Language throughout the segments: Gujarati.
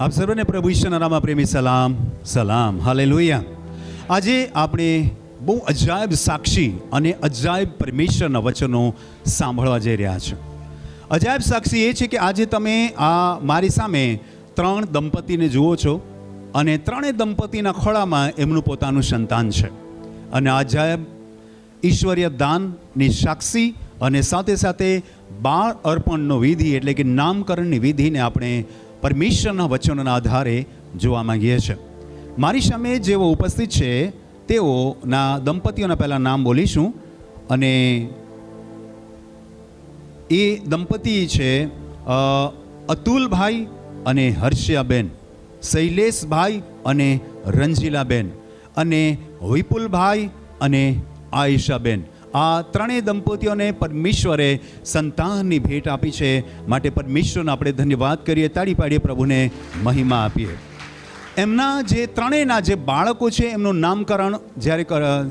આપ સર્વને પ્રભુ ઈશ્વરના નામમાં પ્રેમી સલામ સલામ. હાલેલુયા. આજે આપણે બહુ અજાયબ સાક્ષી અને અજાયબ પરમેશ્વરના વચનો સાંભળવા જઈ રહ્યા છે. અજાયબ સાક્ષી એ છે કે આજે તમે આ મારી સામે ત્રણ દંપતીને જુઓ છો અને ત્રણેય દંપતીના ખોળામાં એમનું પોતાનું સંતાન છે. અને અજાયબ ઈશ્વરીય દાનની સાક્ષી અને સાથે સાથે બાળ અર્પણનો વિધિ એટલે કે નામકરણની વિધિને આપણે પરમેશ્વરના વચનોના આધારે જોવા માંગીએ છીએ મારી સામે જેઓ ઉપસ્થિત છે, તેઓના દંપતીઓના પહેલાં નામ બોલીશું. અને એ દંપતી છે અતુલભાઈ અને હર્ષિયાબેન, શૈલેષભાઈ અને રંજીલાબેન અને વિપુલભાઈ અને આયશાબેન. આ ત્રણેય દંપતીઓને પરમેશ્વરે સંતાનની ભેટ આપી છે. માટે પરમેશ્વરનો આપણે ધન્યવાદ કરીએ, તાળી પાડીએ, પ્રભુને મહિમા આપીએ. એમના જે ત્રણેયના જે બાળકો છે, એમનું નામકરણ જ્યારે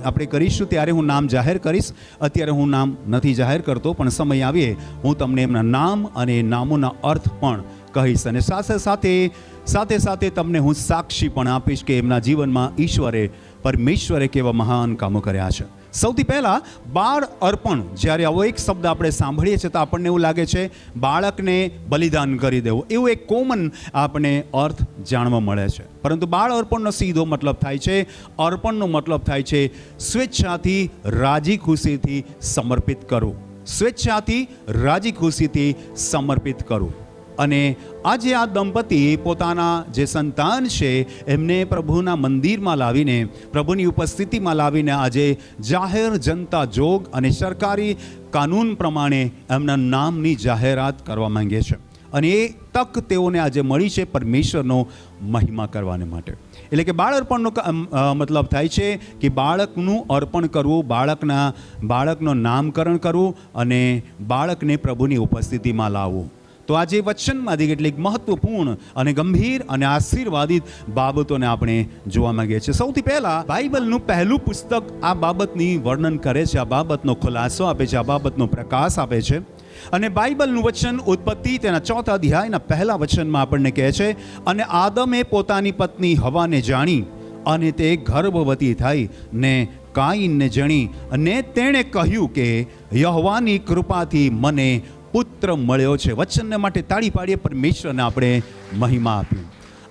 આપણે કરીશું, ત્યારે હું નામ જાહેર કરીશ. અત્યારે હું નામ નથી જાહેર કરતો, પણ સમય આવીએ, હું તમને એમના નામ અને નામોના અર્થ પણ કહીશ. અને સાથે સાથે સાથે સાથે તમને હું સાક્ષી પણ આપીશ કે એમના જીવનમાં ઈશ્વરે, પરમેશ્વરે કેવા મહાન કામો કર્યા છે. સૌથી પહેલાં બાળ અર્પણ. જ્યારે આવો એક શબ્દ આપણે સાંભળીએ છીએ તો આપણને એવું લાગે છે, બાળકને બલિદાન કરી દેવું. એવું એક કોમન આપણને અર્થ જાણવા મળે છે. પરંતુ બાળ અર્પણનો સીધો મતલબ થાય છે, અર્પણનો મતલબ થાય છે, સ્વેચ્છાથી રાજી ખુશીથી સમર્પિત કરવું. સ્વેચ્છાથી રાજી ખુશીથી સમર્પિત કરવું. અને આજે આ દંપતી પોતાના જે સંતાન છે, એમને પ્રભુના મંદિરમાં લાવીને, પ્રભુની ઉપસ્થિતિમાં લાવીને આજે જાહેર જનતા જોગ અને સરકારી કાનૂન પ્રમાણે એમના નામની જાહેરાત કરવા માંગે છે. અને એ તક તેઓને આજે મળી છે પરમેશ્વરનો મહિમા કરવાને માટે. એટલે કે બાળ અર્પણનો મતલબ થાય છે કે બાળકનું અર્પણ કરવું, બાળકના, બાળકનું નામકરણ કરવું અને બાળકને પ્રભુની ઉપસ્થિતિમાં લાવવું. તો આજે વચનમાંથી કેટલીક મહત્વપૂર્ણ અને ગંભીર અને આશીર્વાદિત બાબતોને આપણે જોવા માંગીએ છીએ. સૌથી પહેલા બાઇબલનું પહેલું પુસ્તક આ બાબતની વર્ણન કરે છે, આ બાબતનો ખુલાસો આપે છે, આ બાબતનો પ્રકાશ આપે છે. અને બાઇબલનું વચન ઉત્પત્તિ તેના ચોથા અધ્યાયના પહેલા વચનમાં આપણને કહે છે, અને આદમે પોતાની પત્ની હવાને જાણી અને તે ગર્ભવતી થઈ ને કાઈનને જણી અને તેણે કહ્યું કે, યહવાની કૃપાથી મને પુત્ર મળ્યો છે. વચનને માટે તાળી પાડીએ પરમેશ્વરને આપણે મહિમા આપી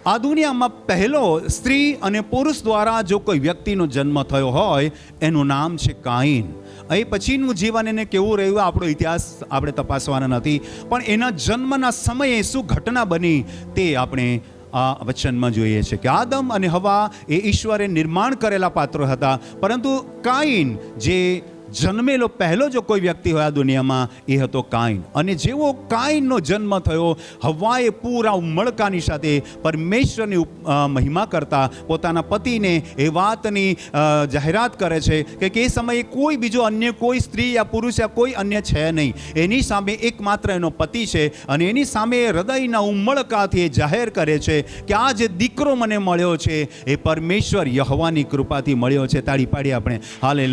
આ દુનિયામાં પહેલો સ્ત્રી અને પુરુષ દ્વારા જો કોઈ વ્યક્તિનો જન્મ થયો હોય, એનું નામ છે કાઈન એ પછીનું જીવન એને કેવું રહ્યું, આપણો ઇતિહાસ આપણે તપાસવાના નથી. પણ એના જન્મના સમયે શું ઘટના બની તે આપણે આ વચનમાં જોઈએ છે કે આદમ અને હવા એ ઈશ્વરે નિર્માણ કરેલા પાત્રો હતા. પરંતુ કાઈન જે જન્મેલો પહેલો જો કોઈ વ્યક્તિ હોય આ દુનિયામાં, એ હતો કાઈન અને જેવો કાઈનનો જન્મ થયો, હવાએ પૂરા ઉમળકાની સાથે પરમેશ્વરની મહિમા કરતા પોતાના પતિને એ વાતની જાહેરાત કરે છે કે એ સમયે કોઈ બીજો અન્ય, કોઈ સ્ત્રી યા પુરુષ યા કોઈ અન્ય છે નહીં. એની સામે એકમાત્ર એનો પતિ છે અને એની સામે હૃદયના ઉમળકાથી એ જાહેર કરે છે કે આ જે દીકરો મને મળ્યો છે, એ પરમેશ્વર યહવાની કૃપાથી મળ્યો છે. તાળી પાડી આપણે. હાલે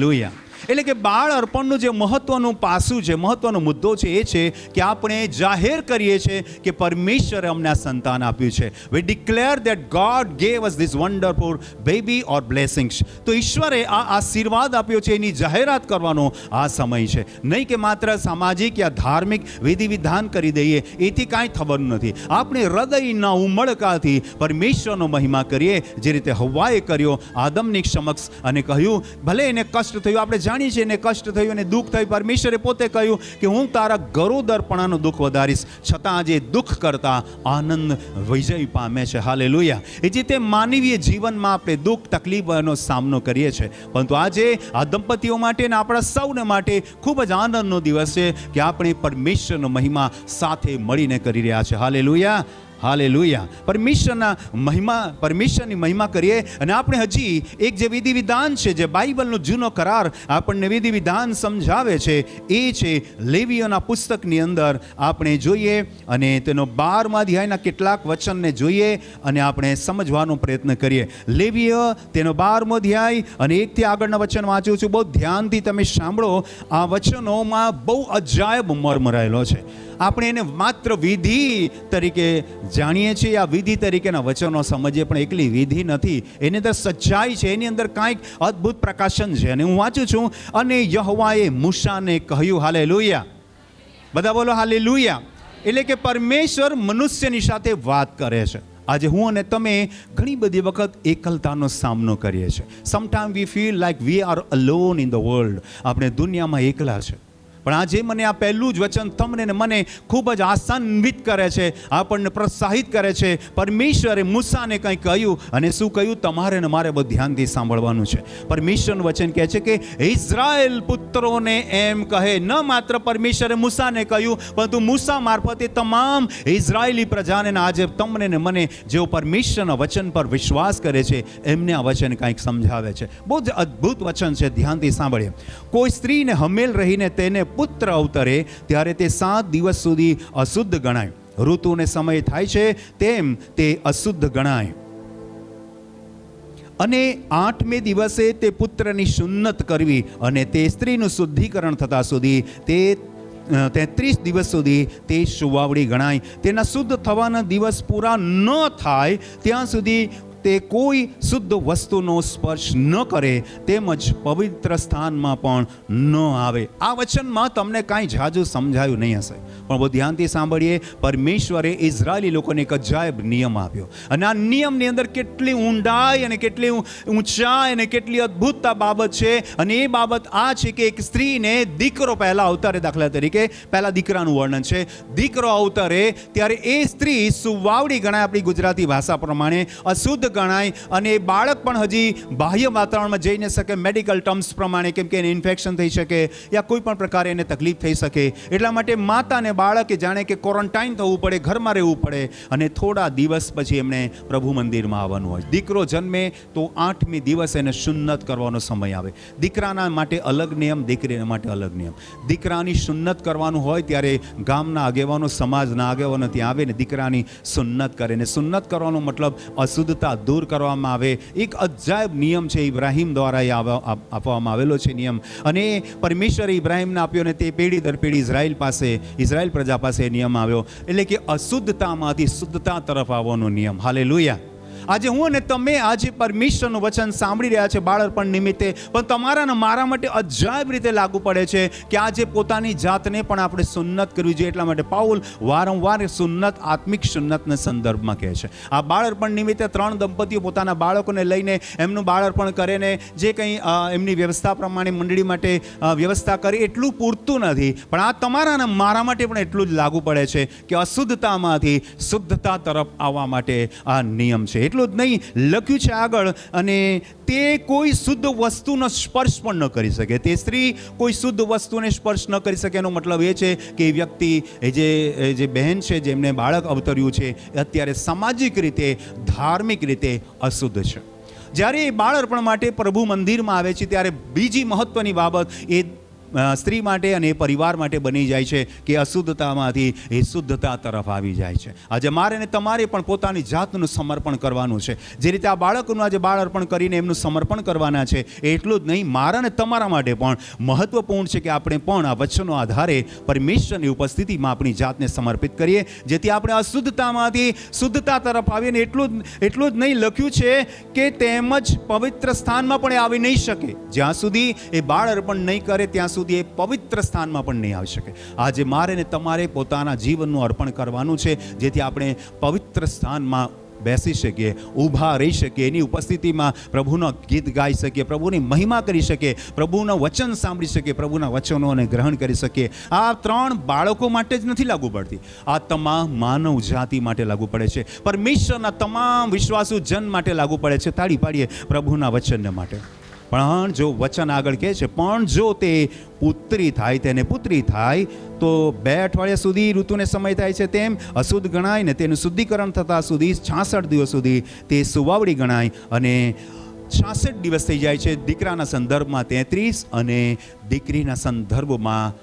એટલે કે બાળ અર્પણનું જે મહત્વનું પાસું છે, મહત્વનો મુદ્દો છે એ છે કે આપણે જાહેર કરીએ છીએ કે પરમેશ્વરે અમને આ સંતાન આપ્યું છે. We declare that God gave us this wonderful baby or blessings તો ઈશ્વરે આ આશીર્વાદ આપ્યો છે, એની જાહેરાત કરવાનો આ સમય છે. નહીં કે માત્ર સામાજિક યા ધાર્મિક વિધિ વિધાન કરી દઈએ, એથી કાંઈ થવાનું નથી. આપણે હૃદયના ઉમળકાથી પરમેશ્વરનો મહિમા કરીએ, જે રીતે હવાએ કર્યો, આદમની સમક્ષ અને કહ્યું, ભલે એને કષ્ટ થયું, આપણે જાણીએ છે એને કષ્ટ થયું અને દુઃખ થયું, પરમેશ્વરે પોતે કહ્યું કે હું તારા ગરોદરપણાનું દુઃખ વધારીશ, છતાં આજે દુઃખ કરતા આનંદ વિજય પામે છે. હાલે એ રીતે માનવીય જીવનમાં આપણે દુઃખ, તકલીફનો સામનો કરીએ છીએ. પરંતુ આજે આ દંપતીઓ માટે અને આપણા સૌને માટે ખૂબ જ આનંદનો દિવસ છે કે આપણે પરમેશ્વરનો મહિમા સાથે મળીને કરી રહ્યા છે. હાલે હાલે પરમેશ્વરના મહિમા, પરમેશ્વરની મહિમા કરીએ અને આપણે હજી એક જે વિધિ વિધાન છે, જે બાઇબલનો જૂનો કરાર આપણને વિધિ વિધાન સમજાવે છે, એ છે લેવીઓના પુસ્તકની અંદર આપણે જોઈએ અને તેનો બારમા અધ્યાયના કેટલાક વચનને જોઈએ અને આપણે સમજવાનો પ્રયત્ન કરીએ. લેવીય તેનો બારમો અધ્યાય અને એકથી આગળના વચન વાંચું છું. બહુ ધ્યાનથી તમે સાંભળો, આ વચનોમાં બહુ અજાયબ મર્મ રહેલો છે. આપણે એને માત્ર વિધિ તરીકે જાણીએ છીએ. આ વિધિ તરીકેના વચનો સમજીએ, પણ એકલી વિધિ નથી. એની અંદર સચ્ચાઈ છે. એની અંદર કાંઈક અદ્ભુત પ્રકાશન છે. અને હું વાંચું છું, અને યહવાએ મૂસાને કહ્યું હાલે બધા બોલો હાલે એટલે કે પરમેશ્વર મનુષ્યની સાથે વાત કરે છે. આજે હું અને તમે ઘણી બધી વખત એકલતાનો સામનો કરીએ છીએ. Sometime we feel like we are alone in the world આપણે દુનિયામાં એકલા છે. પણ આજે મને આ પહેલું જ વચન તમને ને મને ખૂબ જ આસાન્વિત કરે છે, આપણને પ્રોત્સાહિત કરે છે. પરમેશ્વરે મૂસાને કંઈ કહ્યું અને શું કહ્યું? તમારે ને મારે બહુ ધ્યાનથી સાંભળવાનું છે. પરમેશ્વરનું વચન કહે છે કે, ઇઝરાયલ પુત્રોને એમ કહે, ન માત્ર પરમેશ્વરે મૂસાને કહ્યું, પરંતુ મૂસા મારફતે તમામ ઇઝરાયેલી પ્રજાને આજે તમને ને મને જેઓ પરમેશ્વરના વચન પર વિશ્વાસ કરે છે, એમને આ વચન કંઈક સમજાવે છે. બહુ જ અદ્ભુત વચન છે, ધ્યાનથી સાંભળીએ. કોઈ સ્ત્રીને હમેલ રહીને તેને પુત્ર અવતરે ત્યારે તે સાત દિવસ સુધી અશુદ્ધ ગણાય. ઋતુને સમય થાય છે તેમ તે અશુદ્ધ ગણાય. અને આઠમે દિવસે તે પુત્રની સુન્નત કરવી અને તે સ્ત્રીનું શુદ્ધિકરણ થતાં સુધી તે તેત્રીસ દિવસ સુધી તે સુવાવડી ગણાય. તેના શુદ્ધ થવાના દિવસ પૂરા ન થાય, ત્યાં સુધી તે કોઈ શુદ્ધ વસ્તુનો સ્પર્શ ન કરે, તેમજ પવિત્ર સ્થાનમાં પણ ન આવે. આ વચનમાં તમને કાંઈ જાજુ સમજાયું નહીં હશે. પણ બહુ ધ્યાનથી સાંભળીએ, પરમેશ્વરે ઇઝરાયેલી લોકોને એક અજાયબ નિયમ આપ્યો. અને આ નિયમની અંદર કેટલી ઊંડાઈ અને કેટલી ઊંચાઈ અને કેટલી અદ્ભુતતા બાબત છે. અને એ બાબત આ છે કે એક સ્ત્રીને દીકરો પહેલાં અવતારે દાખલા તરીકે, પહેલાં દીકરાનું વર્ણન છે. દીકરો અવતારે, ત્યારે એ સ્ત્રી સુવાવડી ગણાય આપણી ગુજરાતી ભાષા પ્રમાણે અશુદ્ધ ગણાય અને એ બાળક પણ હજી બાહ્ય વાતાવરણમાં જઈ ન શકે મેડિકલ ટર્મ્સ પ્રમાણે, કેમ કે એને ઇન્ફેક્શન થઈ શકે યા કોઈ પણ પ્રકારે એને તકલીફ થઈ શકે. એટલા માટે માતા અને બાળકે જાણે કે ક્વોરન્ટાઇન થવું પડે, ઘરમાં રહેવું પડે અને થોડા દિવસ પછી એમણે પ્રભુ મંદિરમાં આવવાનું હોય. દીકરો જન્મે તો આઠમી દિવસ એને સુન્નત કરવાનો સમય આવે. દીકરાના માટે અલગ નિયમ, દીકરીના માટે અલગ નિયમ. દીકરાની સુન્નત કરવાનું હોય ત્યારે ગામના આગેવાનો, સમાજના આગેવાનો ત્યાં આવે ને દીકરાની સુન્નત કરે. ને સુન્નત કરવાનો મતલબ અશુદ્ધતા દૂર કરવામાં આવે. એક અજાયબ નિયમ છે ઇબ્રાહિમ દ્વારા એ આપવામાં આવેલો છે નિયમ. અને પરમેશ્વરે ઇબ્રાહિમને આપ્યો ને તે પેઢી દર પેઢી ઇઝરાયલ પાસે ઇઝરાયલ પ્રજા પાસે નિયમ આવ્યો. એટલે કે અશુદ્ધતામાંથી શુદ્ધતા તરફ આવવાનો નિયમ. હાલે આજે હું અને તમે આજે પરમેશ્વરનું વચન સાંભળી રહ્યા છે બાળપણ નિમિત્તે. પણ તમારાને મારા માટે અજાયબ રીતે લાગુ પડે છે કે આજે પોતાની જાતને પણ આપણે સુન્નત કરવી જોઈએ. એટલા માટે પાઉલ વારંવાર સુન્નત, આત્મિક સુન્નતના સંદર્ભમાં કહે છે. આ બાળપણ નિમિત્તે ત્રણ દંપતીઓ પોતાના બાળકોને લઈને એમનું બાળપણ કરે ને જે કંઈ એમની વ્યવસ્થા પ્રમાણે મંડળી માટે વ્યવસ્થા કરી એટલું પૂરતું નથી. પણ આ તમારાને મારા માટે પણ એટલું જ લાગુ પડે છે કે અશુદ્ધતામાંથી શુદ્ધતા તરફ આવવા માટે આ નિયમ છે. એટલું જ નહીં, લખ્યું છે આગળ, અને તે કોઈ શુદ્ધ વસ્તુનો સ્પર્શ પણ ન કરી શકે. તે સ્ત્રી કોઈ શુદ્ધ વસ્તુને સ્પર્શ ન કરી શકે, એનો મતલબ એ છે કે એ વ્યક્તિ જે જે બહેન છે, જેમને બાળક અવતર્યું છે અત્યારે સામાજિક રીતે, ધાર્મિક રીતે અશુદ્ધ છે. જ્યારે એ બાળપણ માટે પ્રભુ મંદિરમાં આવે છે, ત્યારે બીજી મહત્ત્વની બાબત એ સ્ત્રી માટે અને એ પરિવાર માટે બની જાય છે કે અશુદ્ધતામાંથી એ શુદ્ધતા તરફ આવી જાય છે. આજે મારે ને તમારે પણ પોતાની જાતનું સમર્પણ કરવાનું છે. જે રીતે આ બાળકોનું આજે બાળ અર્પણ કરીને એમનું સમર્પણ કરવાના છે એટલું જ નહીં, મારા ને તમારા માટે પણ મહત્વપૂર્ણ છે કે આપણે પણ આ વચનો આધારે પરમેશ્વરની ઉપસ્થિતિમાં આપણી જાતને સમર્પિત કરીએ. જેથી આપણે અશુદ્ધતામાંથી શુદ્ધતા તરફ આવીએ ને એટલું એટલું જ નહીં લખ્યું છે કે તેમજ પવિત્ર સ્થાનમાં પણ એ આવી નહીં શકે. જ્યાં સુધી એ બાળ અર્પણ નહીં કરે, ત્યાં સુધી એ પવિત્ર સ્થાનમાં પણ નહીં આવી શકે. આજે મારે ને તમારે પોતાના જીવનનું અર્પણ કરવાનું છે, જેથી આપણે પવિત્ર સ્થાનમાં બેસી શકીએ, ઊભા રહી શકીએ, એની ઉપસ્થિતિમાં પ્રભુનો ગીત ગાઈ શકીએ, પ્રભુની મહિમા કરી શકીએ, પ્રભુનું વચન સાંભળી શકીએ, પ્રભુના વચનોને ગ્રહણ કરી શકીએ. આ ત્રણ બાળકો માટે જ નથી લાગુ પડતી. આ તમામ માનવ જાતિ માટે લાગુ પડે છે. પરમેશ્વરના તમામ વિશ્વાસુ જન માટે લાગુ પડે છે. તાળી પાડીએ પ્રભુના વચનને માટે. પણ જો વચન આગળ કહે છે, પણ જો તે પુત્રી થાય, તેને પુત્રી થાય, તો બે અઠવાડિયા સુધી ઋતુને સમય થાય છે તેમ અશુદ્ધ ગણાય ને તેનું શુદ્ધિકરણ થતાં સુધી છાસઠ દિવસ સુધી તે સુવાવડી ગણાય અને છાસઠ દિવસ થઈ જાય છે દીકરાના સંદર્ભમાં તેત્રીસ અને દીકરીના સંદર્ભમાં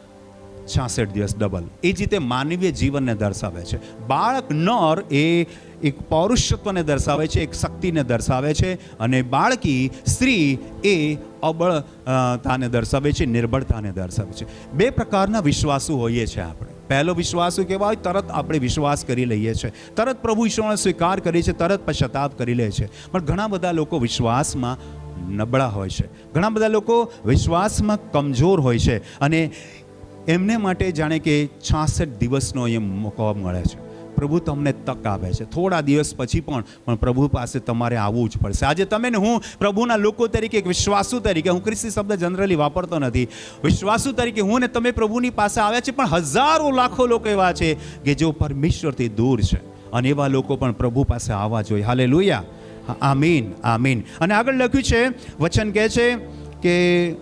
છાસઠ દિવસ ડબલ એ જ રીતે માનવીય જીવનને દર્શાવે છે. બાળક નર એ એક પૌરુષત્વને દર્શાવે છે, એક શક્તિને દર્શાવે છે અને બાળકી સ્ત્રી એ અબળતાને દર્શાવે છે, નિર્બળતાને દર્શાવે છે. બે પ્રકારના વિશ્વાસુ હોઈએ છીએ આપણે. પહેલો વિશ્વાસ કહેવાય હોય તરત આપણે વિશ્વાસ કરી લઈએ છીએ તરત પ્રભુ ઈશ્વરનો સ્વીકાર કરીએ છીએ તરત પશ્ચાતાપ કરી લે છે. પણ ઘણા બધા લોકો વિશ્વાસમાં નબળા હોય છે. ઘણા બધા લોકો વિશ્વાસમાં કમજોર હોય છે અને એમને માટે જાણે કે છાસઠ દિવસનો એ મોકો મળે છે. પ્રભુ તમને તક આપે છે. થોડા દિવસ પછી પણ પણ પ્રભુ પાસે તમારે આવવું જ પડશે. આજે તમે ને હું પ્રભુના લોકો તરીકે, એક વિશ્વાસુ તરીકે, હું ખ્રિસ્તી શબ્દ જનરલી વાપરતો નથી. વિશ્વાસુ તરીકે હું ને તમે પ્રભુની પાસે આવ્યા છે પણ હજારો લાખો લોકો એવા છે કે જેઓ પરમેશ્વરથી દૂર છે. અને એવા લોકો પણ પ્રભુ પાસે આવવા જોઈએ. હાલે લુયા આમીન આમીન. અને આગળ લખ્યું છે, વચન કહે છે કે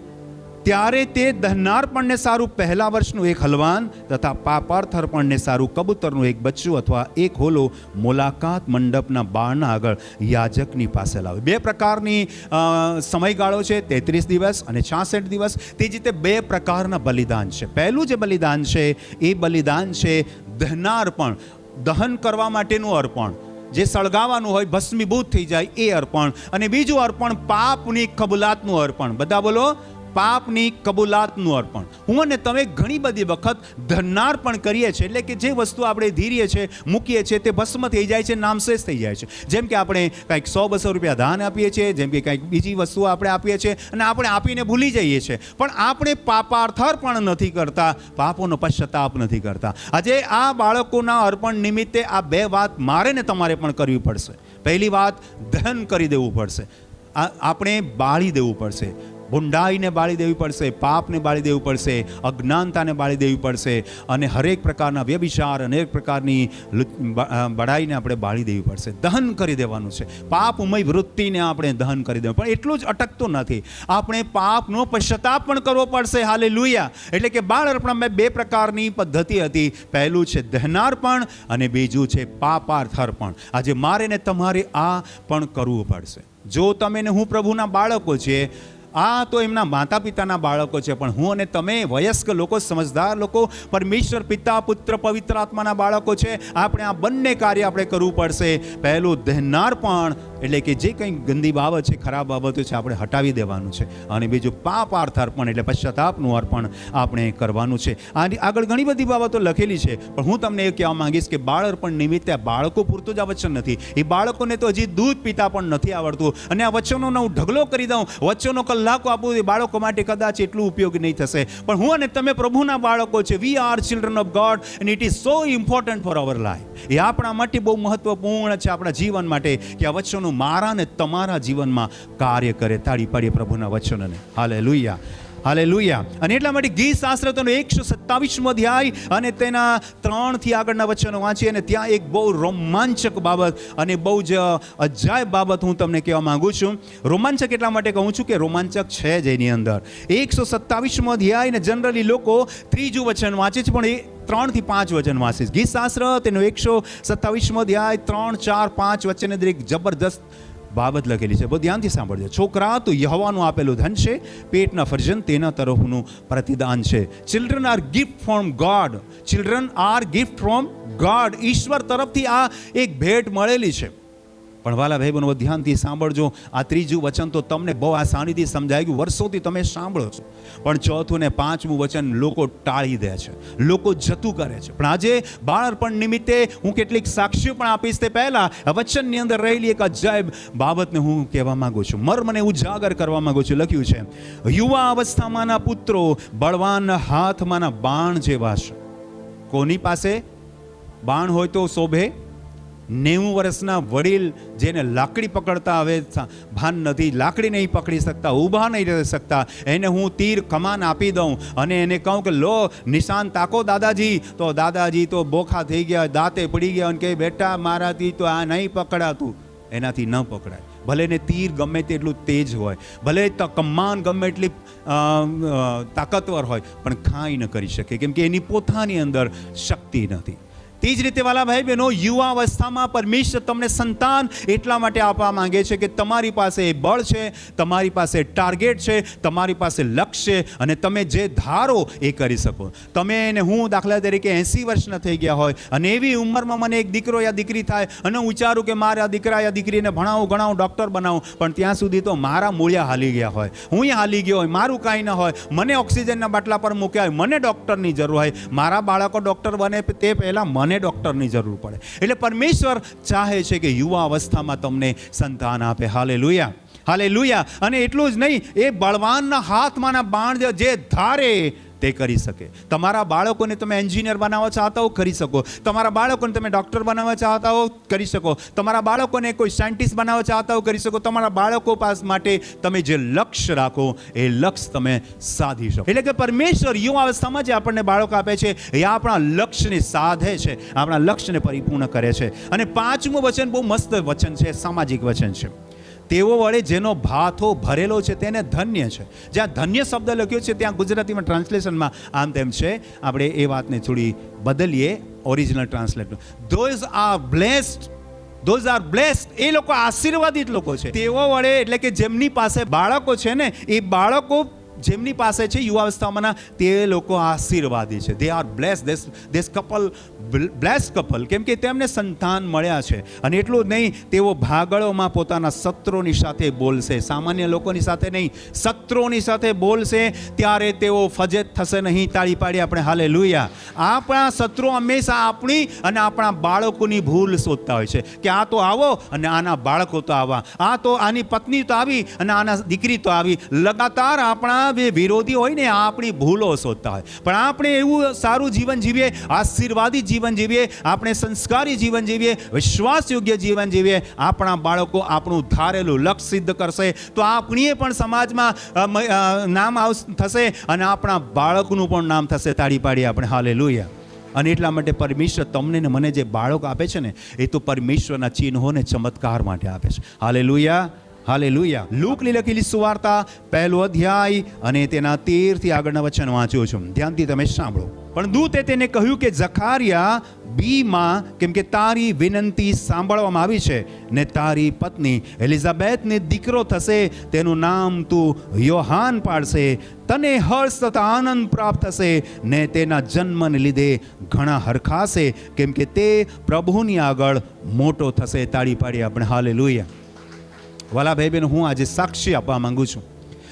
ત્યારે તે દહનાર્પણને સારું પહેલા વર્ષનું એક હલવાન તથા પાપાર્થર્પણને સારું કબૂતરનું એક બચ્ચું અથવા એક હોલો મુલાકાત મંડપના બારના આગળ યાજકની પાસે લાવે. બે પ્રકારની સમયગાળો છે, તેત્રીસ દિવસ અને છાસઠ દિવસ. તે જ રીતે બે પ્રકારના બલિદાન છે. પહેલું જે બલિદાન છે, એ બલિદાન છે દહનાર્પણ. દહન કરવા માટેનું અર્પણ. જે સળગાવાનું હોય, ભસ્મીભૂત થઈ જાય, એ અર્પણ. અને બીજું અર્પણ પાપની કબૂલાતનું અર્પણ. બધા બોલો પાપની કબૂલાતનું અર્પણ. હું અને તમે ઘણી બધી વખત ધનાર્પણ કરીએ છીએ, એટલે કે જે વસ્તુ આપણે ધીરીએ છીએ, મૂકીએ છીએ, તે ભસ્મ થઈ જાય છે, નામશેષ થઈ જાય છે. જેમ કે આપણે કંઈક સો બસો રૂપિયા દાન આપીએ છીએ, જેમ કે કંઈક બીજી વસ્તુ આપણે આપીએ છીએ, અને આપણે આપીને ભૂલી જઈએ છીએ. પણ આપણે પાપાર્થર પણ નથી કરતા, પાપોનો પશ્ચાતાપ નથી કરતા. આજે આ બાળકોના અર્પણ નિમિત્તે આ બે વાત મારે ને તમારે પણ કરવી પડશે. પહેલી વાત, દહન કરી દેવું પડશે. આપણે બાળી દેવું પડશે. ભૂંડાઈને બાળી દેવી પડશે, પાપને બાળી દેવું પડશે, અજ્ઞાનતાને બાળી દેવી પડશે અને હરેક પ્રકારના વ્યભિચાર અનેક પ્રકારની બડાઈને આપણે બાળી દેવી પડશે. દહન કરી દેવાનું છે. પાપમય વૃત્તિને આપણે દહન કરી દેવું પણ એટલું જ અટકતું નથી. આપણે પાપનો પશ્ચાતાપ પણ કરવો પડશે. હાલે લુયા એટલે કે બાળ અર્પણમાં બે પ્રકારની પદ્ધતિ હતી. પહેલું છે દહનાર્પણ અને બીજું છે પાપાર્થર્પણ. આજે મારે ને તમારે આ પણ કરવું પડશે. જો તમે ને હું પ્રભુના બાળકો છીએ આ તો એમના માતા પિતાના બાળકો છે, પણ હું અને તમે વયસ્ક લોકો, સમજદાર લોકો, પરમેશ્વર પિતા, પુત્ર, પવિત્ર આત્માના બાળકો છે. આપણે આ બંને કાર્ય આપણે કરવું પડશે. પહેલું દહેનાર્પણ એટલે કે જે કંઈ ગંદી બાબત છે, ખરાબ બાબતો છે, આપણે હટાવી દેવાનું છે. અને બીજું પાપાર્થ અર્પણ એટલે પશ્ચાતાપનું અર્પણ આપણે કરવાનું છે. આની આગળ ઘણી બધી બાબતો લખેલી છે, પણ હું તમને એ કહેવા માંગીશ કે બાળ અર્પણ નિમિત્તે બાળકો પૂરતું જ આ વચન નથી. એ બાળકોને તો હજી દૂધ પીતા પણ નથી આવડતું. અને આ વચનોનો હું ઢગલો કરી દઉં, વચનો કલાકો આપું, એ બાળકો માટે કદાચ એટલું ઉપયોગી નહીં થશે. પણ હું અને તમે પ્રભુના બાળકો છે we are children of God and it is so important for our life એ આપણા માટે બહુ મહત્વપૂર્ણ છે, આપણા જીવન માટે, કે આ વચનો મારા ને તમારા જીવનમાં કાર્ય કરે તાળી પાડીએ પ્રભુના વચનને. હાલે લુયા હાલે લુયા અને એટલા માટે ગીત શાસ્ત્ર તેનો એકસો સત્તાવીસમો અધ્યાય અને તેના ત્રણથી આગળના વચનો વાંચી અને ત્યાં એક બહુ રોમાંચક બાબત અને બહુ જ અજાયબ બાબત હું તમને કહેવા માગું છું. રોમાંચક એટલા માટે કહું છું કે રોમાંચક છે જ એની અંદર. એકસો સત્તાવીસમો અધ્યાય ને જનરલી લોકો ત્રીજું વચન વાંચે છે, પણ એ ત્રણથી પાંચ વચન વાંચે છે. ગીત શાસ્ત્ર તેનો એકસો સત્તાવીસમો અધ્યાય, ત્રણ, ચાર, પાંચ વચ્ચેને દરેક જબરદસ્ત બાબત લખેલી છે. બહુ ધ્યાનથી સાંભળજો. છોકરા, તો યહવાનું આપેલું ધન છે, પેટના ફરજન તેના તરફનું પ્રતિદાન છે. Children are gift from God children are gift from God ઈશ્વર તરફથી આ એક ભેટ મળેલી છે. પણ વાલા બહેનો ધ્યાનથી સાંભળજો. આ ત્રીજું વચન તો તમને બહુ આસાનીથી સમજાય ગયું. વર્ષોથી તમે સાંભળો છો. પણ ચોથું ને પાંચમું વચન લોકો ટાળી દે છે. લોકો જતું કરે છે. પણ આજે બાળપણ નિમિત્તે હું કેટલીક સાક્ષીઓ પણ આપીશ તે પહેલાં વચનની અંદર રહેલી એક અજાયબ બાબતને હું કહેવા માંગુ છું. મર્મને ઉજાગર કરવા માંગુ છું. લખ્યું છે, યુવા અવસ્થામાંના પુત્રો બળવાન હાથમાંના બાણ જેવા છે. કોની પાસે? બાણ હોય તો શોભે નેવું વર્ષના વડીલ જેને લાકડી પકડતા હવે ભાન નથી, લાકડી નહીં પકડી શકતા, ઊભા નહીં રહી શકતા, એને હું તીર કમાન આપી દઉં અને એને કહું કે, લો, નિશાન તાકો દાદાજી. તો દાદાજી તો બોખા થઈ ગયા, દાંતે પડી ગયા અને કહે, બેટા, મારાથી તો આ નહીં પકડાતું. એનાથી ન પકડાય. ભલે ને તીર ગમે તેટલું તેજ હોય, ભલે કમાન ગમે એટલી તાકતવર હોય, પણ ખાઈ ન કરી શકે. કેમ કે એની પોતાની અંદર શક્તિ નથી. તે જ રીતે વાલા ભાઈ બહેનો યુવા અવસ્થામાં પરમેશ્વર તમને સંતાન એટલા માટે આપવા માંગે છે કે તમારી પાસે એ બળ છે, તમારી પાસે ટાર્ગેટ છે, તમારી પાસે લક્ષ્ય છે અને તમે જે ધારો એ કરી શકો. તમે અને હું દાખલા તરીકે એંસી વર્ષના થઈ ગયા હોય અને એવી ઉંમરમાં મને એક દીકરો યા દીકરી થાય અને હું વિચારું કે મારા દીકરા યા દીકરીને ભણાવું, ગણાવું ડૉક્ટર બનાવું, પણ ત્યાં સુધી તો મારા મૂળિયા હાલી ગયા હોય. હું હાલી ગયો હોય, મારું કાંઈ ન હોય, મને ઓક્સિજનના બાટલા પર મૂક્યા હોય, મને ડૉક્ટરની જરૂર હોય. મારા બાળકો ડૉક્ટર બને તે પહેલાં મને ડૉક્ટરની જરૂર પડે. એટલે પરમેશ્વર ચાહે છે કે યુવા અવસ્થામાં તમને સંતાન આપે. હાલે લુયા હાલે લુયા અને એટલું જ નહીં, એ બળવાનના હાથમાંના બાણ જે ધારે તે કરી શકે. તમારા બાળકોને તમે એન્જિનિયર બનાવવા ચાહતા હો, કરી શકો. તમારા બાળકોને તમે ડૉક્ટર બનાવવા ચાહતા હો, કરી શકો. તમારા બાળકોને કોઈ સાયન્ટિસ્ટ બનાવવા ચાહતા હો, કરી શકો. તમારા બાળકો પાસ માટે તમે જે લક્ષ્ય રાખો, એ લક્ષ્ય તમે સાધી શકો. એટલે કે પરમેશ્વર યુવા આવે સમજે આપણને બાળકો આપે છે, એ આપણા લક્ષ્યને સાધે છે, આપણા લક્ષ્યને પરિપૂર્ણ કરે છે. અને પાંચમું વચન બહુ મસ્ત વચન છે, સામાજિક વચન છે. તેઓ વડે જેનો ભાથો ભરેલો છે તેને ધન્ય છે. જ્યાં ધન્ય શબ્દ લખ્યો છે ત્યાં ગુજરાતીમાં ટ્રાન્સલેશનમાં આમ તેમ છે. આપણે એ વાતને થોડી બદલીએ original translate those are blessed those are blessed એ લોકો આશીર્વાદિત લોકો છે. તેઓ વડે એટલે કે જેમની પાસે બાળકો છે ને, એ બાળકો જેમની પાસે છે યુવાવસ્થામાંના તે લોકો આશીર્વાદી છે. They are blessed this couple bless couple કેમ કે તેમને સંતાન મળ્યા છે. અને એટલું જ નહીં, તેઓ ભાગળોમાં પોતાના સત્રોની સાથે બોલશે. સામાન્ય લોકોની સાથે નહીં સત્રોની સાથે બોલશે, ત્યારે તેઓ ફજેત થશે નહીં, તાળી પાડી આપણે હાલે લુયા આપણા સત્રો હંમેશા આપણી અને આપણા બાળકોની ભૂલ શોધતા હોય છે. કે આ તો આવો અને આના બાળકો તો આવા. આ તો આની પત્ની તો આવી અને આના દીકરી તો આવી. લગાતાર આપણા જે વિરોધી હોય ને, આપણી ભૂલો શોધતા હોય. પણ આપણે એવું સારું જીવન જીવીએ, આશીર્વાદી જીવન જીવીએ, આપણે સંસ્કારી જીવન જીવીએ, વિશ્વાસયોગ્ય જીવન જીવીએ, આપણા બાળકો આપણું ધારેલું લક્ષ્ય સિદ્ધ કરશે, તો આપણીએ પણ સમાજમાં નામ થશે અને આપણા બાળકનું પણ નામ થશે તાળી પાડી આપણે. હાલે અને એટલા માટે પરમેશ્વર તમને ને મને જે બાળક આપે છે ને, એ તો પરમેશ્વરના ચિહ્નોને ચમત્કાર માટે આપે છે. હાલે હાલે લૂકની લખેલી સુવાર્તા, પહેલો અધ્યાય અને તેના તેરથી આગળના વચન વાંચ્યો છું. ધ્યાનથી તમે સાંભળો. પણ દૂતે તેને કહ્યું કે, ઝખારિયા, બીમાં, કેમ કે તારી વિનંતી સાંભળવામાં આવી છે ને તારી પત્ની એલિઝાબેથને દીકરો થશે, તેનું નામ તું યોહાન પાડશે. તને હર્ષ તથા આનંદ પ્રાપ્ત થશે ને તેના જન્મને લીધે ઘણા હરખાશે. કેમ કે તે પ્રભુની આગળ મોટો થશે. તાળી પાડી આપણે. હાલે વાલા ભાઈ બહેન હું આજે સાક્ષી આપવા માંગુ છું.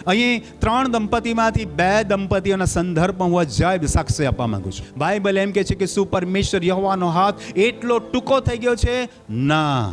અહીં ત્રણ દંપતીમાંથી બે દંપતીઓના સંદર્ભમાં હું અજાયબ સાક્ષી આપવા માંગુ છું. બાઇબલ એમ કે છે કે શું પરમેશ્વર યહોવાનો હાથ એટલો ટૂંકો થઈ ગયો છે, ના.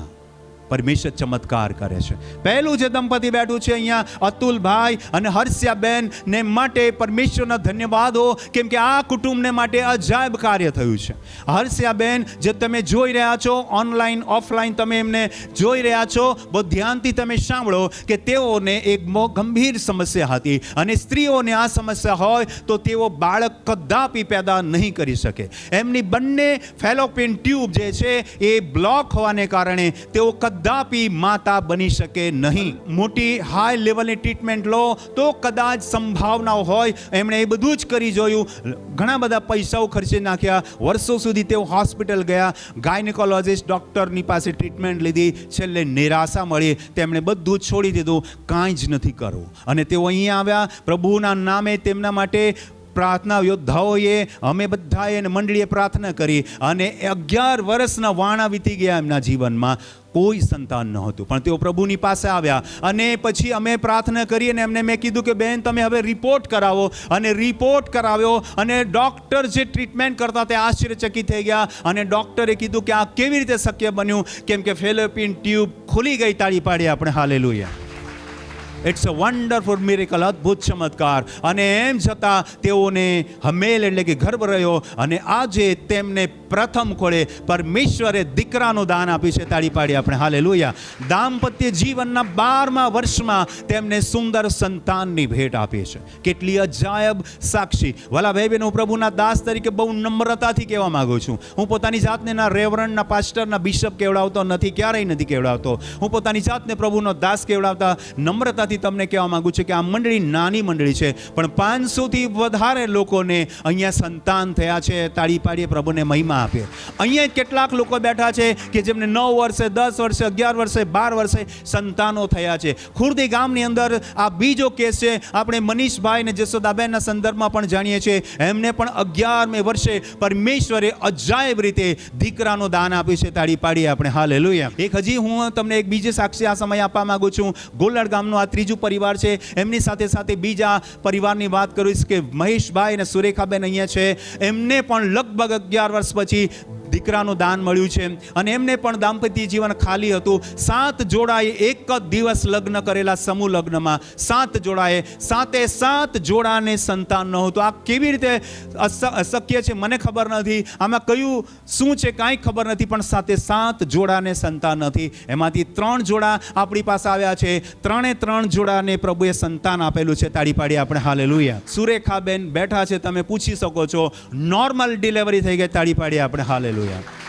પરમેશ્વર ચમત્કાર કરે છે. પહેલું જે દંપતી બેઠું છે અહીંયા, અતુલભાઈ અને હર્ષ્યાબેન ને માટે પરમેશ્વરના ધન્યવાદ હો, કેમ કે આ કુટુંબને માટે અજાયબ કાર્ય થયું છે. હર્ષ્યાબેન, જે તમે જોઈ રહ્યા છો, ઓનલાઈન, ઓફલાઈન તમે એમને જોઈ રહ્યા છો બહુ ધ્યાનથી તમે સાંભળો કે તેઓને એક ગંભીર સમસ્યા હતી અને સ્ત્રીઓને આ સમસ્યા હોય તો તેઓ બાળક કદાપી પેદા નહીં કરી શકે. એમની બંને ફેલોપિન ટ્યુબ જે છે એ બ્લોક હોવાને કારણે તેઓ કદાપી માતા બની શકે નહીં. મોટી હાઈ લેવલની ટ્રીટમેન્ટ લો તો કદાચ સંભાવનાઓ હોય. એમણે એ બધું જ કરી જોયું. ઘણા બધા પૈસાઓ ખર્ચી નાખ્યા. વર્ષો સુધી તેઓ હોસ્પિટલ ગયા. ગાયનેકોલોજીસ્ટ ડૉક્ટરની પાસે ટ્રીટમેન્ટ લીધી. છેલ્લે નિરાશા મળી. તેમણે બધું જ છોડી દીધું. કાંઈ જ નથી કરવું અને તેઓ અહીંયા આવ્યા. પ્રભુના નામે તેમના માટે પ્રાર્થના યોદ્ધાઓએ અમે બધાએ અને મંડળીએ પ્રાર્થના કરી અને અગિયાર વર્ષના વાણા વીતી ગયા એમના જીવનમાં. કોઈ સંતાન નહોતું પણ તેઓ પ્રભુની પાસે આવ્યા અને પછી અમે પ્રાર્થના કરી અને એમને મેં કીધું કે, બેન, તમે હવે રિપોર્ટ કરાવો. અને રિપોર્ટ કરાવ્યો અને ડૉક્ટર જે ટ્રીટમેન્ટ કરતા તે આશ્ચર્યચકિત થઈ ગયા અને ડૉક્ટરે કીધું કે, આ કેવી રીતે શક્ય બન્યું? કેમ કે ફેલોપિન ટ્યુબ ખુલી ગઈ, તાળી પાડી આપણે. Hallelujah it's a wonderful miracle અદ્ભુત ચમત્કાર. અને એમ છતાં તેઓને હમેલ એટલે કે ગર્ભ રહ્યો અને આજે તેમને પ્રથમ ખોળે પરમેશ્વરે દીકરાનું દાન આપ્યું છે તાળી પાડી આપણે. હાલે લોહિયા દાંપત્ય જીવનના બારમા વર્ષમાં તેમને સુંદર સંતાનની ભેટ આપી છે. કેટલી અજાયબ સાક્ષી. વાલા ભાઈ હું પ્રભુના દાસ તરીકે બહુ નમ્રતાથી કહેવા માગું છું. હું પોતાની જાતને ના રેવરણના પાસ્ટરના બિશપ કેવડાવતો નથી, ક્યારેય નથી કેવડાવતો હું પોતાની જાતને પ્રભુનો દાસ કેવડાવતા નમ્રતાથી મંડળીમાંથી તમને કહેવા માગું છું કે આ મંડળી નાની મંડળી છે, પણ પાંચસોથી વધારે લોકોને અહીંયા સંતાન થયા છે, તાળી પાડીએ, પ્રભુને મહિમા આપીએ. અહીંયા કેટલાક લોકો બેઠા છે કે જેમને નવ વર્ષે, દસ વર્ષે, અગિયાર વર્ષે, બાર વર્ષે સંતાનો થયા છે. ખુરદી ગામની અંદર આ બીજો કેસ છે, આપણે મનીષભાઈ ને જસોદાબેનના સંદર્ભમાં પણ જાણીએ છીએ. એમને પણ અગિયારમે વર્ષે પરમેશ્વરે અજાયબ રીતે દીકરાનું દાન આપ્યું છે, તાળી પાડીએ આપણે. હાલ એક હજી હું તમને એક બીજી સાક્ષી આ સમય આપવા માંગુ છું. ગોલડ ગામનો આ ત્રીજું પરિવાર છે. એમની સાથે સાથે બીજા પરિવારની વાત કરીશ કે મહેશભાઈ અને સુરેખાબેન અહીંયા છે. એમને પણ લગભગ અગિયાર વર્ષ પછી દીકરાનું દાન મળ્યું છે. અને એમને પણ દાંપત્ય જીવન ખાલી હતું. સાત જોડાએ એક જ દિવસ લગ્ન કરેલા સમૂહ લગ્નમાં. સાત જોડાએ. સાતે સાત જોડાને સંતાન ન હતું. આ કેવી રીતે અશક્ય છે મને ખબર નથી. આમાં કયું, શું છે કાંઈ ખબર નથી. પણ સાતે સાત જોડાને સંતાન નથી એમાંથી ત્રણ જોડા આપણી પાસે આવ્યા છે. ત્રણે ત્રણ જોડાને પ્રભુએ સંતાન આપેલું છે. તાળી પાડી આપણે. હાલેલુયા. સુરેખાબેન બેઠા છે. તમે પૂછી શકો છો. નોર્મલ ડિલિવરી થઈ ગઈ. તાળી પાડી આપણે. હાલેલુયા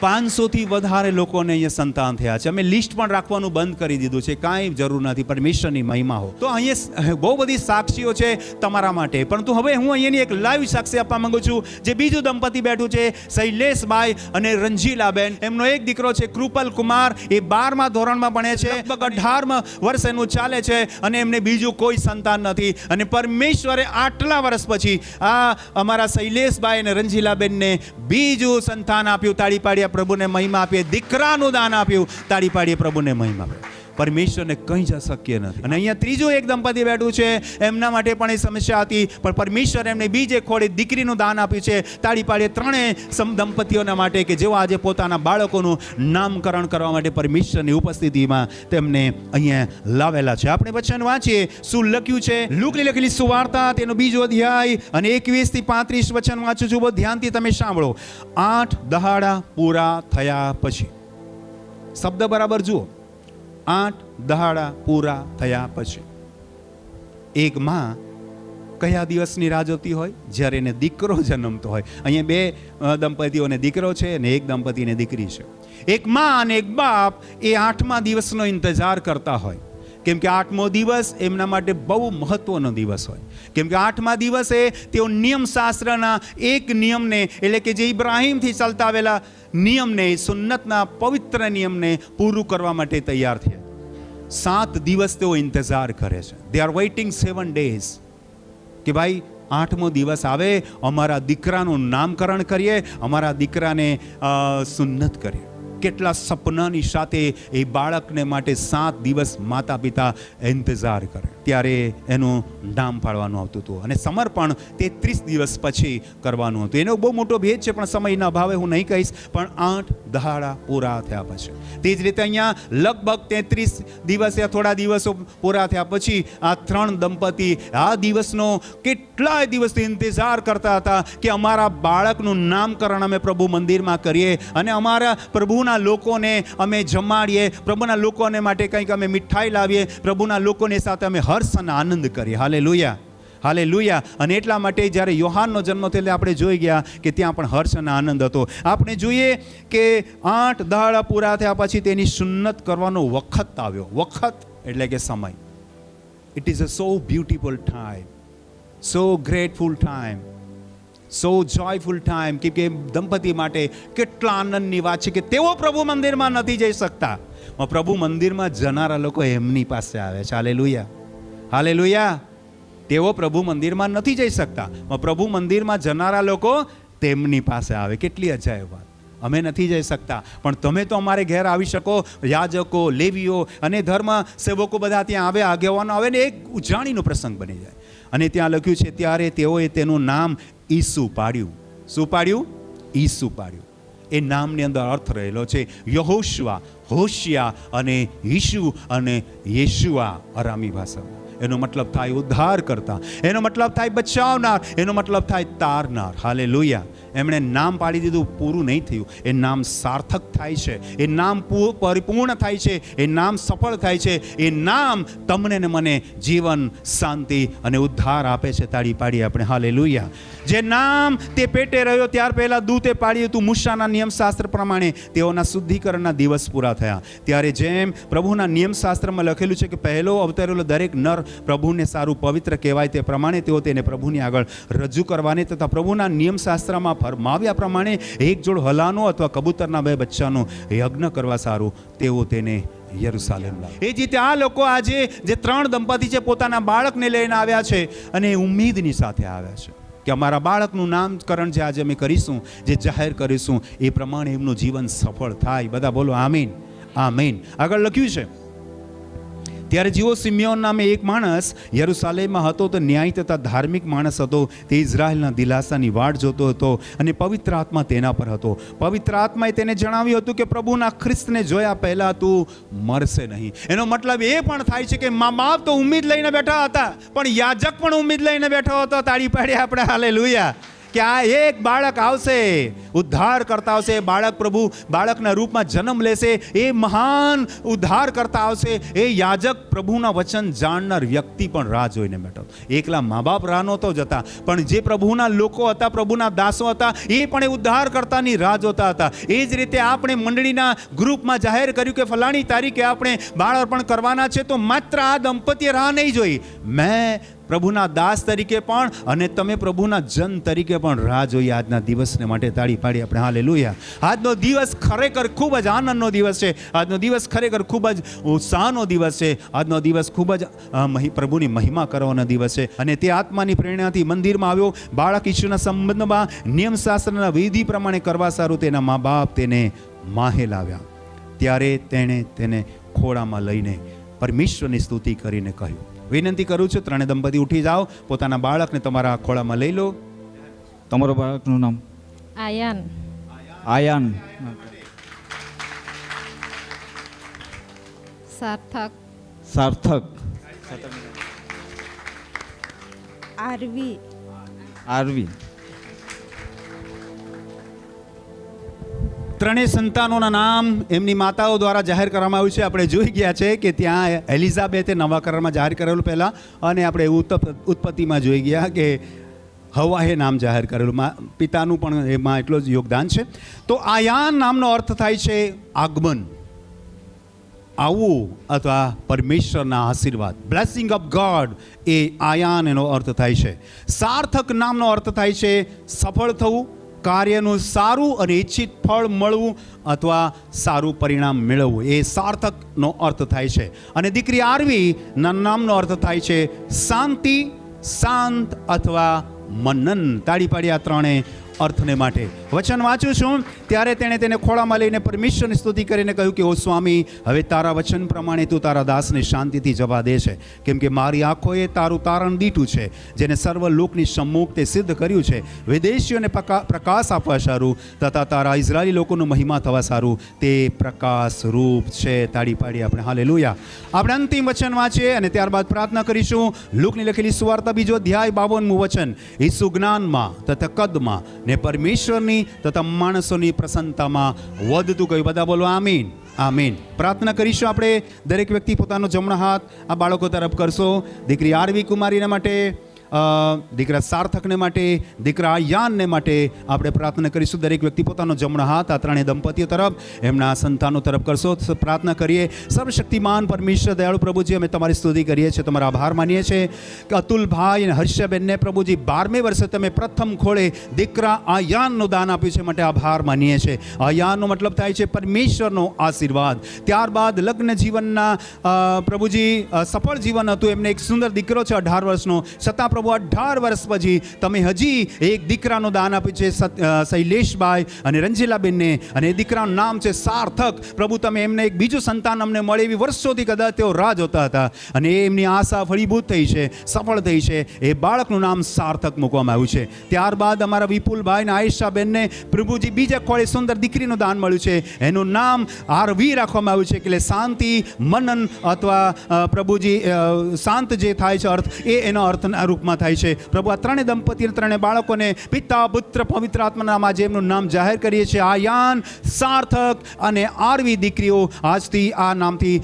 પાંચસોથી વધારે લોકોને અહીંયા સંતાન થયા છે. અમે લિસ્ટ પણ રાખવાનું બંધ કરી દીધું છે. કાંઈ જરૂર નથી. પરમેશ્વરની મહિમા હો. તો અહીંયા બહુ બધી સાક્ષીઓ છે તમારા માટે. પરંતુ હવે હું અહીંયાની એક લાઈવ સાક્ષી આપવા માંગુ છું, જે બીજું દંપતી બેઠું છે શૈલેષભાઈ અને રંજીલાબેન. એમનો એક દીકરો છે, કૃપલ કુમાર. એ બારમા ધોરણમાં ભણે છે. લગભગ અઢારમાં વર્ષ એનું ચાલે છે અને એમને બીજું કોઈ સંતાન નથી. અને પરમેશ્વરે આટલા વર્ષ પછી આ અમારા શૈલેષભાઈ અને રંજીલાબેનને બીજું સંતાન આપ્યું, તાળી પાડીએ પ્રભુને મહિમા આપીએ. દીકરાનું દાન આપ્યું. તાળી પાડીએ પ્રભુને મહિમા આપીએ. પરમેશ્વરને કંઈ જ અશક્ય નથી. અને અહીંયા ત્રીજું એક દંપતી બેઠું છે, એમના માટે પણ એ સમસ્યા હતી, પણ પરમેશ્વર એમને બીજે ખોડે દીકરીનું દાન આપ્યું છે. તાળી પાડે ત્રણેય સમ, દંપતીઓના માટે કે જેઓ આજે પોતાના બાળકોનું નામકરણ કરવા માટે પરમેશ્વરની ઉપસ્થિતિમાં તેમને અહીંયા લાવેલા છે. આપણે વચન વાંચીએ, શું લખ્યું છે? લુકલી લખેલી સુવાર્તા, તેનો બીજો અધ્યાય અને એકવીસથી પાંત્રીસ વચન વાંચું છું. બહુ ધ્યાનથી તમે સાંભળો. આઠ દહાડા પૂરા થયા પછી. શબ્દ બરાબર જુઓ. આઠ દહાડા પૂરા થયા પછી. એક માં કયા દિવસની રાહ જોતી હોય? જ્યારે એને દીકરો જન્મતો હોય. અહીંયા બે દંપતીઓને દીકરો છે અને એક દંપતીને દીકરી છે. એક માં અને એક બાપ એ આઠમા દિવસનો ઇંતજાર કરતા હોય. કેમ કે આઠમો દિવસ એમના માટે બહુ મહત્વનો દિવસ હોય. કેમ કે આઠમા દિવસે તેઓ નિયમશાસ્ત્રના એક નિયમને, એટલે કે જે ઇબ્રાહીમથી ચાલતા આવેલા નિયમને, સુન્નતના પવિત્ર નિયમને પૂરું કરવા માટે તૈયાર થયા. સાત દિવસ તેઓ ઇંતજાર કરે છે. They are waiting seven days કે ભાઈ, આઠમો દિવસ આવે, અમારા દીકરાનું નામકરણ કરીએ, અમારા દીકરાને સુન્નત કરીએ. કેટલા સપનાની સાથે એ બાળકને માટે સાત દિવસ માતા પિતા ઇંતજાર કરે. ત્યારે એનું નામ પાડવાનું આવતું હતું અને સમર્પણ તેત્રીસ દિવસ પછી કરવાનું હતું. એનો બહુ મોટો ભેદ છે, પણ સમયના અભાવે હું નહીં કહીશ, પણ આઠ દહાડા પૂરા થયા પછી. તે જ રીતે અહીંયા લગભગ તેત્રીસ દિવસ યા થોડા દિવસો પૂરા થયા પછી આ ત્રણ દંપતી આ દિવસનો કેટલાય દિવસથી ઇંતજાર કરતા હતા કે અમારા બાળકનું નામકરણ અમે પ્રભુ મંદિરમાં કરીએ અને અમારા પ્રભુના લોકોને અમે જમાડીએ, પ્રભુના લોકોને માટે કંઈક અમે મીઠાઈ લાવીએ, પ્રભુના લોકોની સાથે અમે હર્ષ અને આનંદ કરીએ. હાલે લુયા હાલે લુયા અને એટલા માટે જ્યારે યોહાનનો જન્મ થયો એટલે આપણે જોઈ ગયા કે ત્યાં પણ હર્ષ અને આનંદ હતો. આપણે જોઈએ કે આઠ દાડા પૂરા થયા પછી તેની સુન્નત કરવાનો વખત આવ્યો. વખત એટલે કે સમય. It is a so beautiful time so grateful time so joyful time કે કે દંપતી માટે કેટલા આનંદની વાત છે કે તેઓ પ્રભુ મંદિરમાં નથી જઈ શકતા. પ્રભુ મંદિરમાં જનારા લોકો એમની પાસે આવે છે. હાલે લુયા હાલે લુયા તેઓ પ્રભુ મંદિરમાં નથી જઈ શકતા. પ્રભુ મંદિરમાં જનારા લોકો તેમની પાસે આવે. કેટલી અજાયબ વાત. અમે નથી જઈ શકતા. પણ તમે તો અમારે ઘેર આવી શકો. યાજકો, લેવીઓ અને ધર્મ સેવકો બધા ત્યાં આવે, આગેવાનો આવે ને એક ઉજાણીનો પ્રસંગ બની જાય. અને ત્યાં લખ્યું છે, ત્યારે તેઓએ તેનું નામ ઈસુ પાડ્યું. શું પાડ્યું? ઈસુ પાડ્યું. એ નામની અંદર અર્થ રહેલો છે યહોશવા હોશિયા અને ઈશુ અને યેશુઆ અરામી ભાષામાં. એનો મતલબ થાય ઉદ્ધાર કરતા એનો મતલબ થાય બચાવનાર, એનો મતલબ થાય તારનાર. હાલે લોહિયા એમણે નામ પાડી દીધું, પૂરું નહીં થયું. એ નામ સાર્થક થાય છે. એ નામ પરિપૂર્ણ થાય છે. એ નામ સફળ થાય છે. એ નામ તમને ને મને જીવન, શાંતિ અને ઉદ્ધાર આપે છે તાળી પાડી આપણે. હાલે જે નામ તે પેટે રહ્યો, ત્યાર પહેલાં દૂતે પાડ્યું હતું મૂષાના નિયમશાસ્ત્ર પ્રમાણે. તેઓના શુદ્ધિકરણના દિવસ પૂરા થયા. ત્યારે જેમ પ્રભુના નિયમશાસ્ત્રમાં લખેલું છે કે પહેલો અવતરેલો દરેક નર પ્રભુને સારું પવિત્ર કહેવાય તે પ્રમાણે તેઓ તેને પ્રભુની આગળ રજૂ કરવાની તથા પ્રભુના નિયમશાસ્ત્રમાં ફરમાવ્યા પ્રમાણે એક જોડ હલાનો અથવા કબૂતરના બે બચ્ચાનો યજ્ઞ કરવા સારું, તેઓ તેને યરુસાલેમ. એ જ રીતે આ લોકો આજે જે ત્રણ દંપતી છે, પોતાના બાળકને લઈને આવ્યા છે અને ઉમ્મીદની સાથે આવ્યા છે કે અમારા બાળકનું નામકરણ જે આજે અમે કરીશું, જે જાહેર કરીશું, એ પ્રમાણે એમનું જીવન સફળ થાય બધા બોલો, આમીન આમીન આગળ લખ્યું છે ત્યારે જેવો સિમિયોન નામે એક માણસ યરુસાલેમમાં હતો, તો ન્યાય તથા ધાર્મિક માણસ હતો. તે ઇઝરાયલના દિલાસાની વાટ જોતો હતો અને પવિત્ર આત્મા તેના પર હતો. પવિત્ર આત્માએ તેને જણાવ્યું હતું કે, પ્રભુના ખ્રિસ્તને જોયા પહેલાં તું મરશે નહીં. એનો મતલબ એ પણ થાય છે કે, મા બાપ તો ઉમ્મીદ લઈને બેઠા હતા, પણ યાજક પણ ઉમ્મીદ લઈને બેઠો હતો. તાળી પાડી આપણે હાલે લુયા કે આ એક બાળક આવશે ઉદ્ધાર કરતા આવશે બાળક પ્રભુ બાળકના રૂપમાં જન્મ લેશે, એ મહાન ઉદ્ધાર કરતા આવશે, એ યાજક પ્રભુના વચન જાણનાર વ્યક્તિ પણ રાહ જોઈને બેઠો. એકલા મા બાપ રાહ નહોતો જતા, પણ જે પ્રભુના લોકો હતા, પ્રભુના દાસો હતા, એ પણ એ ઉદ્ધાર કરતાની રાહ જોતા હતા. એ જ રીતે આપણે મંડળીના ગ્રુપમાં જાહેર કર્યું કે ફલાણી તારીખે આપણે બાળાર્પણ કરવાના છે, તો માત્ર આ દંપતીએ રાહ નહીં જોઈ. મેં પ્રભુના દાસ તરીકે પણ અને તમે પ્રભુના જન તરીકે પણ રાહ જોઈએ આજના દિવસને માટે તાળી પાડી આપણે. હાલે આજનો દિવસ ખરેખર ખૂબ જ આનંદનો દિવસ છે. આજનો દિવસ ખરેખર ખૂબ જ ઉત્સાહનો દિવસ છે. આજનો દિવસ ખૂબ જ પ્રભુની મહિમા કરવાનો દિવસ છે. અને તે આત્માની પ્રેરણાથી મંદિરમાં આવ્યો. બાળક ઈશ્વરના સંબંધમાં નિયમશાસ્ત્રના વિધિ પ્રમાણે કરવા સારું તેના મા બાપ તેને માહે લાવ્યા. ત્યારે તેણે તેને ખોળામાં લઈને પરમેશ્વરની સ્તુતિ કરીને કહ્યું વિનંતી કરું છું ત્રણે દંપતી ઉઠી જાઓ પોતાના બાળકને તમારા ખોળામાં લઈ લો. તમારો બાળકનું નામ? આયાન. આયાન. સાર્થક. સાર્થક. આરવી. આરવી. ત્રણેય સંતાનોના નામ એમની માતાઓ દ્વારા જાહેર કરવામાં આવ્યું છે. આપણે જોઈ ગયા છે કે ત્યાં એલિઝાબેથે નવા કરારમાં જાહેર કરેલું પહેલાં અને આપણે ઉત્પ- ઉત્પત્તિમાં જોઈ ગયા કે હવાએ નામ જાહેર કરેલું. પિતાનું પણ એમાં એટલું જ યોગદાન છે. તો આયાન નામનો અર્થ થાય છે આગમન. આવવું અથવા પરમેશ્વરના આશીર્વાદ. બ્લેસિંગ ઓફ ગોડ એ આયાન એનો અર્થ થાય છે. સાર્થક નામનો અર્થ થાય છે સફળ થવું. કાર્યનું સારું અને ઈચ્છિત ફળ મળવું અથવા સારું પરિણામ મેળવવું. એ સાર્થકનો અર્થ થાય છે. અને દીકરી આરવી નામનો અર્થ થાય છે શાંતિ, શાંત અથવા મનન. તાળી પાડી આ ત્રણેય અર્થને માટે. વચન વાંચું છું. ત્યારે તેણે તેને ખોળામાં લઈને પરમેશ્વરની સ્તુતિ કરીને કહ્યું કે, ઓ સ્વામી, હવે તારા વચન પ્રમાણે તું તારા દાસને શાંતિથી જવા દે છે. કેમ કે મારી આંખોએ તારું તારણ દીઠું છે, જેને સર્વ લોકની સમ્મુખ તે સિદ્ધ કર્યું છે. વિદેશીઓને પ્રકાશ આપવા સારું, તથા તારા ઇઝરાયલી લોકોનું મહિમા થવા સારું. તે પ્રકાશ રૂપ છે. તાળી પાડી આપણે. હાલે લુયા આપણે અંતિમ વચન વાંચીએ અને ત્યારબાદ પ્રાર્થના કરીશું. લુકની લખેલી સુવાર્તા બીજો ધ્યાય બાવનમું વચન. ઈસુ જ્ઞાનમાં તથા કદમાં ને પરમેશ્વરની તથા માણસોની પ્રસન્નતામાં વધતું ગયું. બધા બોલો આમીન આમીન. પ્રાર્થના કરીશું આપણે. દરેક વ્યક્તિ પોતાનો જમણો હાથ આ બાળકો તરફ કરશો. દીકરી આરવી કુમારીના માટે દીકરા સાર્થકને માટે, દીકરા યાનને માટે આપણે પ્રાર્થના કરીશું. દરેક વ્યક્તિ પોતાનો જમણો હાથ, આ ત્રણેય દંપતીઓ તરફ, એમના સંતાનો તરફ કરશો. પ્રાર્થના કરીએ. સર્વશક્તિમાન પરમેશ્વર, દયાળુ પ્રભુજી, અમે તમારી સ્તુતિ કરીએ છીએ, તમારા આભાર માનીએ છીએ. કે અતુલભાઈ અને હર્ષબેનને પ્રભુજી, બારમે વર્ષે તમે પ્રથમ ખોળે દીકરા આ યાનનું દાન આપ્યું છે માટે આભાર માનીએ છીએ. આ યાનનો મતલબ થાય છે પરમેશ્વરનો આશીર્વાદ. ત્યારબાદ લગ્ન જીવનના પ્રભુજી સફળ જીવન હતું. એમને એક સુંદર દીકરો છે, અઢાર વર્ષનો. છતાં પ્રભુ અઢાર વર્ષ પછી તમે હજી એક દીકરાનું દાન આપ્યું છે શૈલેષભાઈ અને રંજીલાબેનને. અને એ દીકરાનું નામ છે સાર્થક. પ્રભુ તમે એમને એક બીજું સંતાન અમને મળે એવી વર્ષોથી કદાચ તેઓ રાહ જોતા હતા. અને એ એમની આશા ફળીભૂત થઈ છે, સફળ થઈ છે. એ બાળકનું નામ સાર્થક મૂકવામાં આવ્યું છે. ત્યારબાદ અમારા વિપુલભાઈ અને આયેશાબેનને પ્રભુજી બીજા કોળે સુંદર દીકરીનું દાન મળ્યું છે. એનું નામ આરવી રાખવામાં આવ્યું છે એટલે શાંતિ, મનન અથવા પ્રભુજી શાંત જે થાય છે અર્થ, એ એના અર્થના રૂપમાં નામમાં થાય છે. પ્રભુ, આ ત્રણે દંપતીને, ત્રણે બાળકોને પિતા, પુત્ર, પવિત્ર આત્માનામાં જેમનું નામ જાહેર કરીએ છીએ. આયાન સાર્થક અને આરવી દીકરીઓ આજથી આ નામથી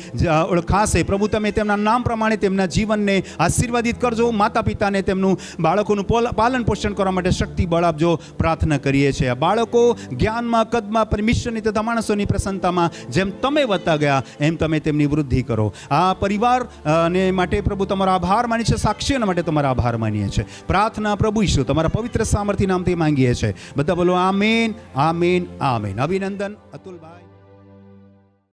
ઓળખાશે. પ્રભુ, તમે તેમના નામ પ્રમાણે તેમના જીવનને આશીર્વાદિત કરજો. માતા પિતાને તેમનું બાળકોનું પાલન પોષણ કરવા માટે શક્તિ બળ આપજો પ્રાર્થના કરીએ છીએ. બાળકો જ્ઞાનમાં, કદમાં પરમિશનની તથા માણસોની પ્રસન્નતામાં જેમ તમે વધતા ગયા, એમ તમે તેમની વૃદ્ધિ કરો. આ પરિવાર ને માટે પ્રભુ તમારો આભાર માની છે. સાક્ષીઓના માટે તમારો આભાર માનીએ છીએ. પ્રાર્થના પ્રભુ ઈશુ તમારા પવિત્ર સામર્થ્ય નામથી માંગીએ છીએ. બધા બોલો આ મેન આ મેન આ મેન અભિનંદન, અતુલભાઈ.